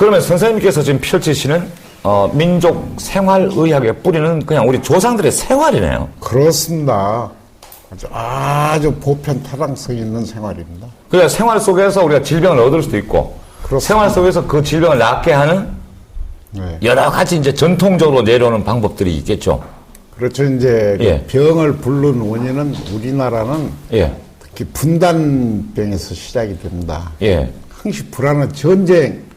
그러면 선생님께서 지금 펼치시는 어, 민족 생활의학의 뿌리는 그냥 우리 조상들의 생활이네요. 그렇습니다. 아주, 아주 보편 타당성 있는 생활입니다. 그러니까 생활 속에서 우리가 질병을 얻을 수도 있고 그렇습니다. 생활 속에서 그 질병을 낫게 하는 네. 여러 가지 이제 전통적으로 내려오는 방법들이 있겠죠. 그렇죠. 이제 그 예. 병을 부른 원인은 우리나라는 예, 특히 분단병에서 시작이 됩니다. 예. 항시 불안한 전쟁,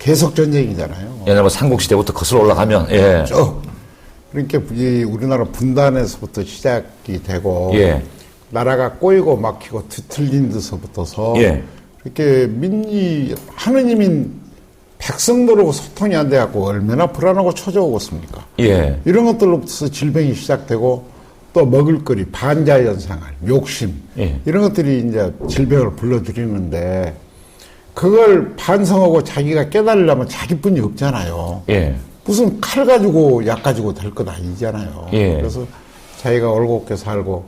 계속 전쟁이잖아요. 옛날 뭐 삼국시대부터 거슬러 올라가면, 예. 쭉. 그러니까 이 우리나라 분단에서부터 시작이 되고 예. 나라가 꼬이고 막히고 뒤틀린 데서부터서 예. 이렇게 민이 하느님인 백성들하고 소통이 안 돼갖고 얼마나 불안하고 초조하겠습니까? 예. 이런 것들로부터 질병이 시작되고 또 먹을거리, 반자연생활, 욕심 예. 이런 것들이 이제 질병을 불러들이는데 그걸 반성하고 자기가 깨달으려면 자기뿐이 없잖아요. 예. 무슨 칼 가지고 약 가지고 될 건 아니잖아요. 예. 그래서 자기가 올곧게 살고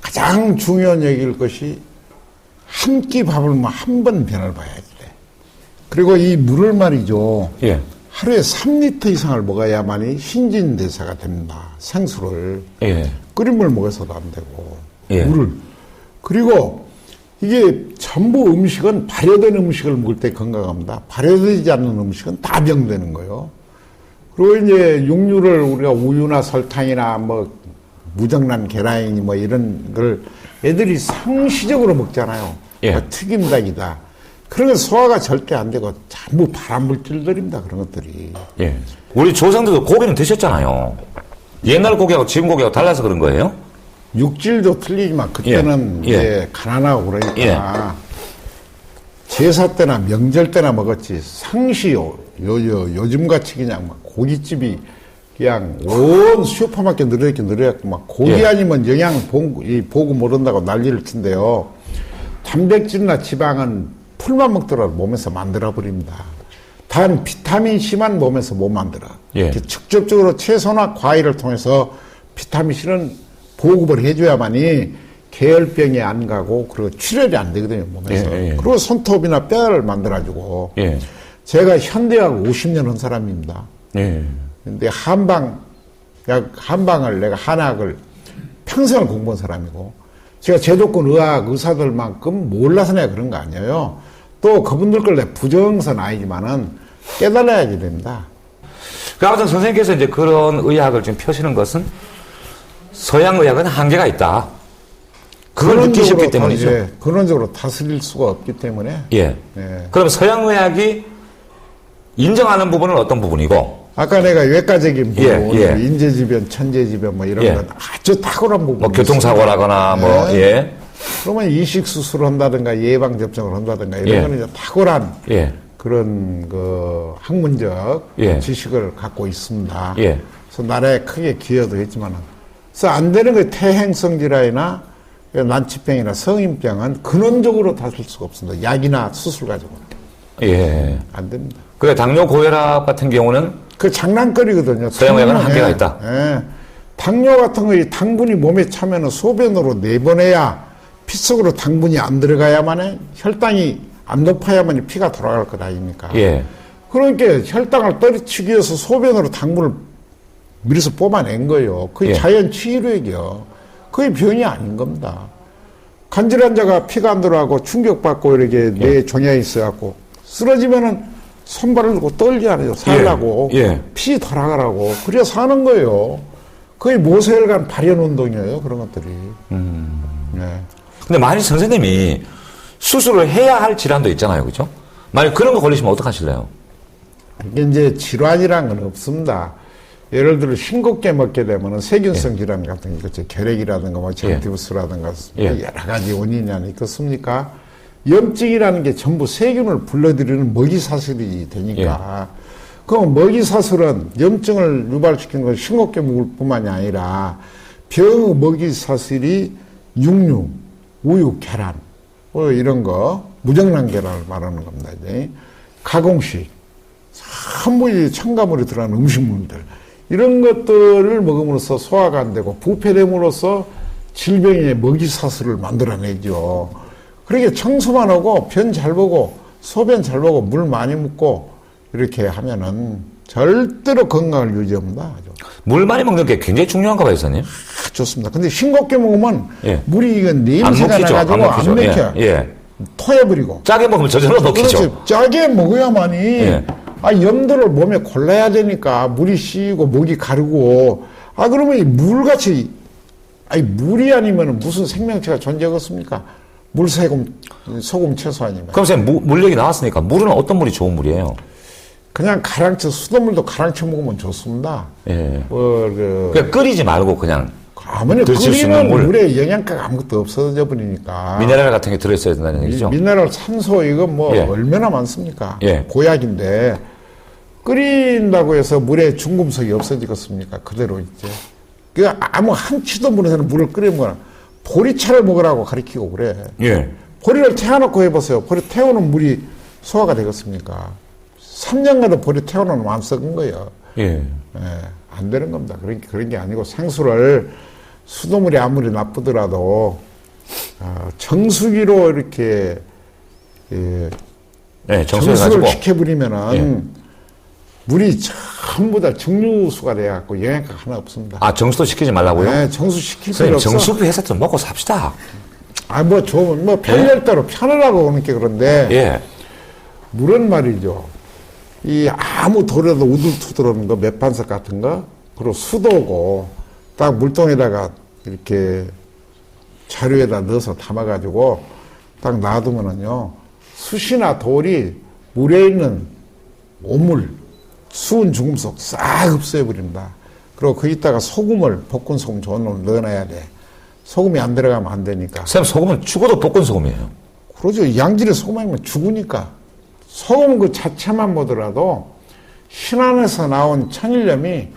가장 중요한 얘기일 것이 한 끼 밥을 뭐 한 번 변을 봐야지 돼. 그리고 이 물을 말이죠. 예. 하루에 3리터 이상을 먹어야만이 신진대사가 됩니다. 생수를. 예. 끓인 물 먹어서도 안 되고. 예. 물을. 그리고 이게 전부 음식은 발효된 음식을 먹을 때 건강합니다. 발효되지 않는 음식은 다 병되는 거예요. 그리고 이제 육류를 우리가 우유나 설탕이나 뭐 무정란 계란이니 뭐 이런 걸 애들이 상시적으로 먹잖아요. 예. 뭐 튀김닭이다. 그런 건 소화가 절대 안 되고 전부 발암물질들입니다. 그런 것들이. 예. 우리 조상들도 고기는 드셨잖아요. 옛날 고기하고 지금 고기하고 달라서 그런 거예요? 육질도 틀리지만 그때는 예, 예. 이제 가난하고 그러니까 예. 제사 때나 명절 때나 먹었지 상시 요, 요, 요즘 같이 그냥 막 고깃집이 그냥 온 슈퍼마켓 늘어있게 늘어있고 막 고기 예. 아니면 영양 보고, 모른다고 난리를 친대요. 단백질이나 지방은 풀만 먹더라도 몸에서 만들어 버립니다. 단 비타민 C만 몸에서 못 만들어. 예. 직접적으로 채소나 과일을 통해서 비타민 C는 보급을 해줘야만이 계열병이 안 가고 그리고 출혈이 안 되거든요 몸에서. 예, 예. 그리고 손톱이나 뼈를 만들어주고. 예. 제가 현대학 50년 한 사람입니다. 예. 근데 한방, 약 한방을 내가 한학을 평생을 공부한 사람이고, 제가 제도권 의학 의사들만큼 몰라서 내가 그런 거 아니에요. 또 그분들 걸 내가 부정선 아니지만은 깨달아야지 됩니다. 그 아무튼 선생님께서 이제 그런 의학을 지금 펴시는 것은 서양 의학은 한계가 있다. 그걸 느끼셨기 다- 때문이죠. 예, 근원적으로 다스릴 수가 없기 때문에. 예. 예. 그럼 서양 의학이 인정하는 부분은 어떤 부분이고, 아까 내가 외과적인 부분, 예, 예. 인재지변, 천재지변 뭐 이런 예. 건 아주 탁월한 부분. 뭐 교통사고라거나 뭐, 예. 예. 그러면 이식 수술을 한다든가 예방 접종을 한다든가 이런 예. 거는 이제 탁월한 예. 그런 그 학문적 예. 지식을 갖고 있습니다. 예. 그래서 나라에 크게 기여도 했지만은 그래서 안 되는 그 퇴행성 질환이나 난치병이나 성인병은 근원적으로 다룰 수가 없습니다. 약이나 수술 가지고 예. 안 됩니다. 그래, 당뇨 고혈압 같은 경우는 그 장난거리거든요. 당뇨, 한계가 예, 있다. 예. 당뇨 같은 거, 이 당분이 몸에 차면은 소변으로 내보내야 피 속으로 당분이 안 들어가야만 혈당이 안 높아야만 피가 돌아갈 것 아닙니까? 예. 그러니까 혈당을 떨어치기 위해서 소변으로 당분을 밀어서 뽑아낸 거예요. 그게 예. 자연 치유력이요. 그게 병이 아닌 겁니다. 간질 환자가 피가 안 들어가고 충격받고 이렇게 예. 뇌 종양이 있어갖고 쓰러지면은 손발을 들고 떨지 않아요. 살라고. 예. 예. 피 돌아가라고. 그래야 사는 거예요. 거의 모세혈관 발현 운동이에요. 그런 것들이. 음. 네. 근데 만약 선생님이 수술을 해야 할 질환도 있잖아요. 그죠? 만약 그런 거 걸리시면 어떡하실래요? 이게 이제 질환이란 건 없습니다. 예를 들어 싱겁게 먹게 되면은 세균성 질환 같은 거 있죠. 결핵이라든가 뭐 젠티브스라든가 예. 여러 가지 원인이 아니 있겠습니까? 염증이라는 게 전부 세균을 불러들이는 먹이 사슬이 되니까 그럼 먹이 사슬은 염증을 유발시키는 건 싱겁게 먹을 뿐만이 아니라 병 먹이 사슬이 육류, 우유, 계란 뭐 이런 거 무정란 계란을 말하는 겁니다. 이제 가공식 전부 이 첨가물이 들어간 음식물들 이런 것들을 먹음으로써 소화가 안 되고 부패됨으로써 질병의 먹이 사슬을 만들어내죠. 그러게 청소만 하고 변 잘 보고 소변 잘 보고 물 많이 먹고 이렇게 하면은 절대로 건강을 유지합니다. 물 많이 먹는 게 굉장히 중요한가 봐요, 선생님. 아, 좋습니다. 근데 싱겁게 먹으면 예. 물이 이건 안 냄새가 나가지고 안. 먹혀. 예. 예. 토해버리고. 짜게 먹으면 저절로 먹히죠. 짜게 먹어야만이 예. 아 염도를 몸에 골라야 되니까 물이 씌이고 목이 가르고 아 그러면 이 물같이 아니 물이 아니면 무슨 생명체가 존재하겠습니까? 물, 세금, 소금, 채소 아니면 그럼 선생님, 무- 물 얘기 나왔으니까 물은 어떤 물이 좋은 물이에요? 그냥 가랑쳐 수돗물도 가랑쳐 먹으면 좋습니다. 예. 뭐그 그냥 끓이지 말고 그냥 아무리 끓이면 물. 물에 영양가가 아무것도 없어져 버리니까 미네랄 같은 게 들어있어야 된다는 얘기죠. 미 네랄 산소 이거 뭐 예. 얼마나 많습니까? 예. 보약인데 끓인다고 해서 물에 중금속이 없어지겠습니까? 그대로 이제 그 아무 한치도 물에서는 물을 끓이면 보리차를 먹으라고 가르치고 그래. 예. 보리를 태워놓고 해보세요. 보리 태우는 물이 소화가 되겠습니까? 3년간도 보리 태워놓으면 안 썩은 거예요. 예. 예, 안 되는 겁니다. 그런, 게- 그런 게 아니고 생수를 수돗물이 아무리 나쁘더라도 어, 정수기로 이렇게 예, 예, 정수를. 시켜버리면은 물이 전부 다 정류수가 돼갖고 영양가 하나 없습니다. 아, 정수도 시키지 말라고요? 네, 정수 시킬 필요 없어. 정수기 회사 좀 먹고 삽시다. 아, 뭐 좋은, 뭐 편리할대로 편하라고 오는 게 그런데 예. 물은 말이죠. 이 아무 돌에도 우둘투둘하는 거, 몇반석 같은 거, 그리고 수도고, 딱 물통에다가 이렇게 자루에다 넣어서 담아가지고 딱 놔두면은요, 숯이나 돌이 물에 있는 오물, 수은 중금속 싹 흡수해버립니다. 그리고 거기다가 소금을, 볶은 소금 좋은 놈 넣어놔야 돼. 소금이 안 들어가면 안 되니까. 선생님, 소금은 죽어도 볶은 소금이에요. 그러죠. 양질의 소금이면 죽으니까. 소금 그 자체만 보더라도 신안에서 나온 천일염이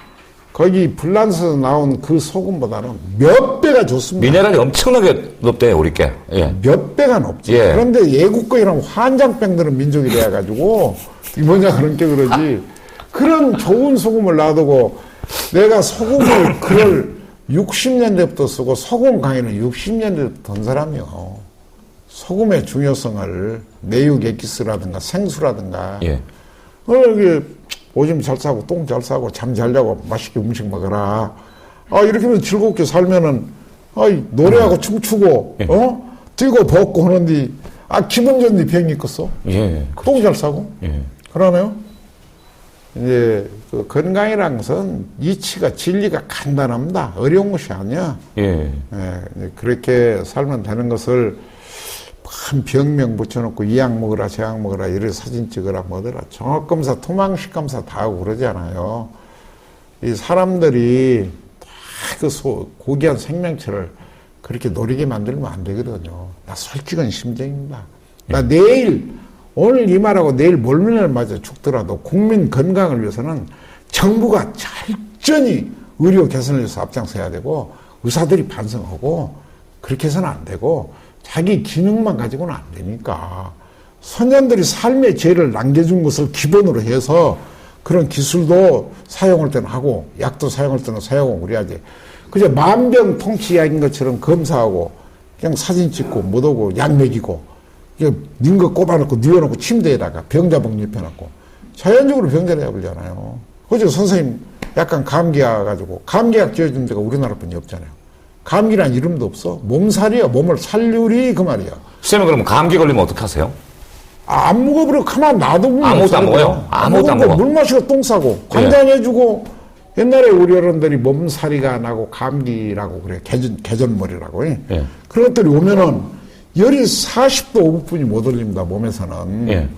거기 불란서에서 나온 그 소금보다는 몇 배가 좋습니다. 미네랄이 엄청나게 높대요, 우리 게. 예. 몇 배가 높지. 예. 그런데 애국거이랑 환장병들은 민족이 돼가지고 이 뭐냐 그런 게 그러지. 그런 좋은 소금을 놔두고 내가 소금을 그걸 60년대부터 쓰고 소금 강의는 60년대부터 던 사람이요. 소금의 중요성을 매육 엑기스라든가 생수라든가 예. 어, 여기 오줌 잘 싸고 똥 잘 싸고 잠 잘 자고 맛있게 음식 먹어라. 아 이렇게 하면 즐겁게 살면은 아이 노래하고 춤추고 어 뛰고 벗고 하는데 아 기분 좋은데 병이 있겠어? 예. 똥 잘 싸고 예. 그러네요. 이제 그 건강이란 것은 이치가 진리가 간단합니다. 어려운 것이 아니야. 예. 예, 그렇게 살면 되는 것을 큰 병명 붙여놓고 이 약 먹어라, 저 약 먹어라, 이래 사진 찍어라, 뭐더라. 종합검사, 토막식 검사 다 하고 그러잖아요. 이 사람들이 다그 고귀한 생명체를 그렇게 노리게 만들면 안 되거든요. 나 솔직한 심정입니다. 나 내일, 오늘 이 말하고 내일 몰면을 맞아 죽더라도 국민 건강을 위해서는 정부가 철저히 의료 개선을 위해서 앞장서야 되고 의사들이 반성하고 그렇게 해서는 안 되고 자기 기능만 가지고는 안 되니까 선현들이 삶의 죄를 남겨준 것을 기본으로 해서 그런 기술도 사용할 때는 하고 약도 사용할 때는 사용하고 그래야지 그저 만병통치약인 것처럼 검사하고 그냥 사진 찍고 못 오고 약 먹이고 닌거 꼽아놓고 뉘어놓고 침대에다가 병자봉 입혀놓고 자연적으로 병자를 해버리잖아요. 그죠 선생님 약간 감기 와가지고 감기약 지어준 데가 우리나라뿐이 없잖아요. 감기란 이름도 없어. 몸살이야. 몸을 살률이 그 말이야. 선생님, 그러면 감기 걸리면 어떡하세요? 아, 안 먹어버려. 가만 놔두면 아무것도 안. 먹어요? 아무것도 안 먹어? 물 마시고 똥 싸고 관장해주고 옛날에 우리 어른들이 몸살이가 나고 감기라고 그래. 개전, 개전머리라고. 예. 예. 그런 것들이 오면은 열이 40도 5분이 못 올립니다. 몸에서는. 예.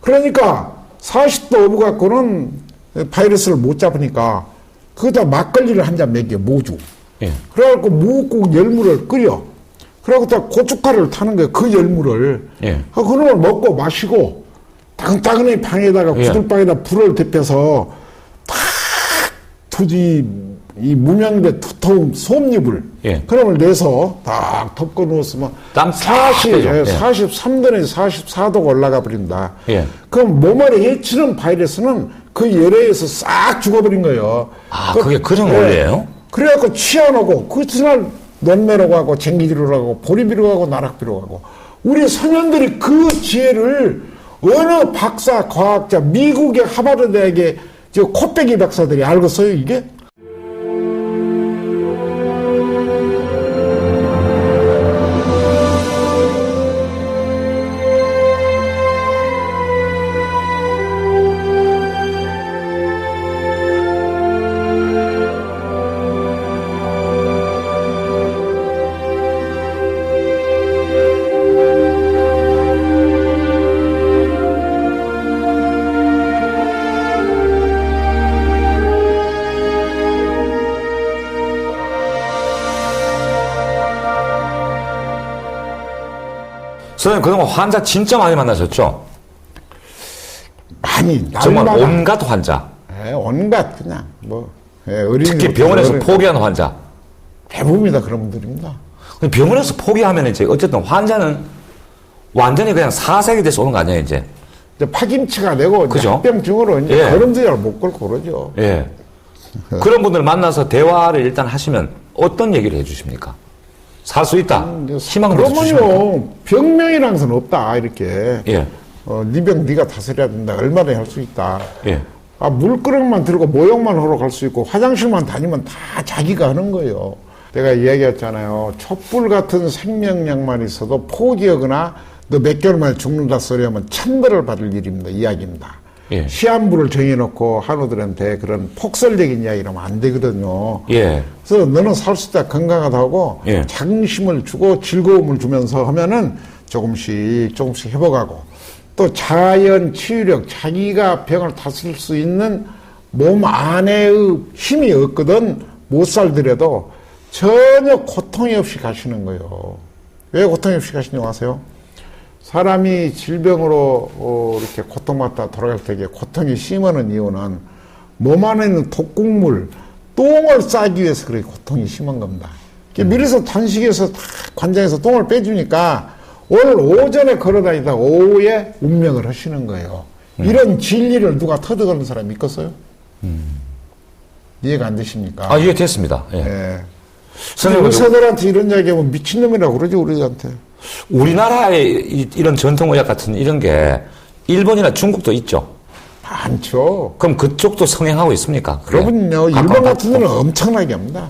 그러니까 40도 오브 갖고는 바이러스를 못 잡으니까 그거다 막걸리를 한 잔 먹여 모주. 예. 그래갖고 무국 열무를 끓여. 그래갖고 다 고춧가루를 타는 거예요. 그 열무를. 예. 그 그놈을 먹고 마시고 따끈따끈히 방에다가 예. 구들방에다 불을 데펴서 탁 투지 이 무명대 두터운 솜잎을 예. 그놈을 내서 딱 덮고 누웠으면 땀 40, 쫙 빼죠. 예, 예. 43도에서 44도가 올라가 버린다. 예. 그럼 몸을 해치는 바이러스는 그 열에 의해서 싹 죽어버린 거예요. 아, 그게 그런 원리예요? 그래갖고 취하놓고 그 그날 논매라고 하고 쟁기지로 하고 보리비로 하고 나락비로 하고 우리 선현들이 그 지혜를 어느 박사, 과학자, 미국의 하버드 대학의 저 코빼기 박사들이 알겠어요, 이게? 선생님 그동안 환자 진짜 많이 만나셨죠? 많이, 정말 날마다. 온갖 환자. 예, 온갖 그냥 뭐 예, 어린이 특히 병원에서 포기한 환자. 대부분이다 그런 분들입니다. 병원에서 포기하면 이제 어쨌든 환자는 완전히 그냥 사색이 돼서 오는 거 아니에요, 이제. 이제 파김치가 되고 그죠? 합병증으로 이제 예. 걸음도 못 걸고 그러죠. 예. 그런 분들 만나서 대화를 일단 하시면 어떤 얘기를 해주십니까? 살 수 있다. 희망을 주십니까? 그러면요 병명이라는 것은 없다 이렇게. 예. 어, 네병 네가 다스려야 된다. 얼마나 할 수 있다. 예. 아, 물그릇만 들고 모욕만 하러 갈 수 있고 화장실만 다니면 다 자기가 하는 거예요. 내가 이야기했잖아요. 촛불 같은 생명력만 있어도 포기하거나 너 몇 개월 만에 죽는다 소리 하면 천벌을 받을 일입니다. 이야기입니다. 예. 시한부를 정해놓고 한우들한테 그런 폭설적인 이야기를 하면 안 되거든요. 예. 그래서 너는 살 수 있다 건강하다고 예. 자긍심을 주고 즐거움을 주면서 하면은 조금씩 조금씩 회복하고 또 자연 치유력 자기가 병을 다스릴 수 있는 몸 안에의 힘이 없거든 못 살더라도 전혀 고통이 없이 가시는 거예요. 왜 고통이 없이 가시냐고 아세요? 사람이 질병으로 어, 이렇게 고통받다 돌아갈 때에 고통이 심하는 이유는 몸 안에 있는 독극물, 똥을 싸기 위해서 그렇게 고통이 심한 겁니다. 밀어서 단식해서 다 관장에서 똥을 빼주니까 오늘 오전에 걸어다니다 오후에 운명을 하시는 거예요. 이런 진리를 누가 터득하는 사람 믿겠어요? 이해가 안 되십니까? 아, 이해됐습니다. 예. 예. 선생님, 의사들한테 이런 이야기하면 미친놈이라고 그러지, 우리한테. 우리나라의 이- 이런 전통의학 같은 이런 게 일본이나 중국도 있죠. 많죠. 그럼 그쪽도 성행하고 있습니까? 그러면요, 네. 일본 같은 데는 엄청나게 합니다.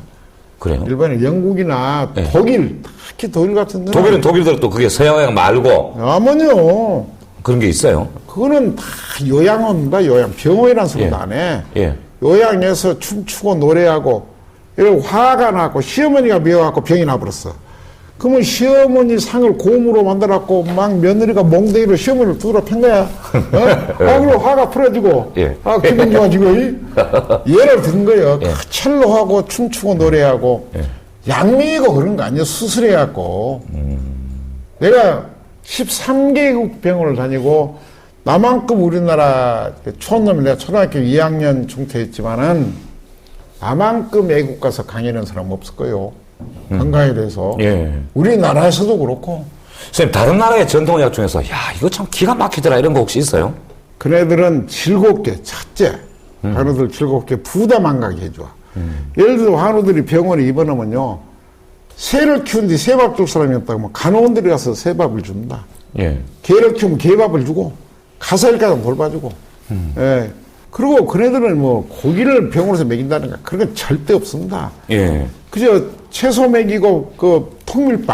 그래요. 일본이 영국이나 네. 독일, 특히 독일 같은 데는. 독일은 독일대로 또 그게 서양의학 말고 아머니요. 그런 게 있어요. 그거는 다 요양원입니다, 요양. 병원이라는 소리도 예. 안 해. 예. 요양에서 춤추고 노래하고, 화가 나고, 시어머니가 미워갖고 병이 나버렸어. 그러면 시어머니 상을 고음으로 만들었고, 막 며느리가 몽댕이로 시어머니를 두드려 팬 거야. 어? 아, 그리고 화가 풀어지고, 예. 아, 기분 좋아지고, 이? 예를 든 거예요. 예. 첼로하고 춤추고 노래하고, 예. 양미이고 그런 거 아니에요. 수술해갖고. 내가 13개국 병원을 다니고 나만큼 우리나라 초놈이 내가 초등학교 2학년 중퇴했지만은 나만큼 외국 가서 강의하는 사람 없을 거예요. 건강에 대해서. 예. 우리나라에서도 그렇고. 선생님, 다른 나라의 전통의학 중에서, 야, 이거 참 기가 막히더라, 이런 거 혹시 있어요? 그네들은 즐겁게, 첫째, 한우들 즐겁게 부담 안 가게 해줘. 예를 들어 한우들이 병원에 입원하면요. 새를 키운 뒤 새밥 줄 사람이 없다고 하면 간호원들이 가서 새밥을 줍니다. 예. 개를 키우면 개밥을 주고 가사일가정 돌봐주고 예. 그리고 그네들은 뭐 고기를 병원에서 먹인다는 거 그런 건 절대 없습니다. 예. 그저 채소 먹이고 그 통밀빵